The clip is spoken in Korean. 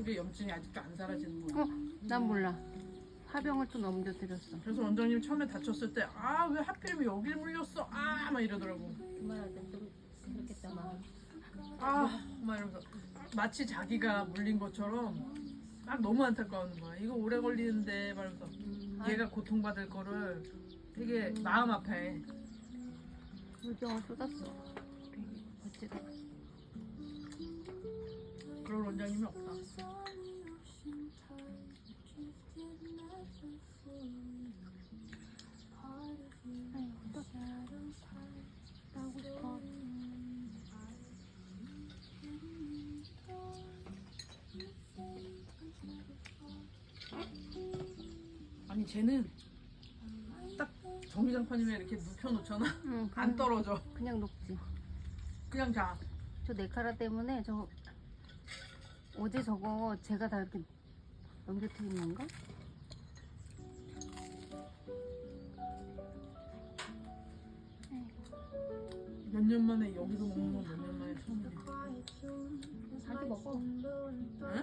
이게 염증이 아직도 안 사라지는 거야. 어, 난 몰라. 화병을 또 넘겨드렸어. 그래서 원장님 처음에 다쳤을 때 아 왜 하필이면 여길 물렸어 아 막 이러더라고. 그만할 땐좀 그렇겠다 막. 아 막 이러면서 마치 자기가 물린 것처럼 막 너무 안타까운 거야. 이거 오래 걸리는데 말면서 얘가 고통받을 거를 되게 마음 아파해. 물병을 쏟았어. 어째다. 그런 원장님이 없다. 싶어. 아니 쟤는 딱 전기장판이면 이렇게 눕혀놓잖아. 응, 안 떨어져. 그냥 녹지. 그냥 자. 저 네카라 때문에 저 어제 저거 제가 다 이렇게 넘겨뜨린 건가? 몇 년 만에 여기서 먹는 건 몇 년 만에 처음이야. 자기 먹어. 응?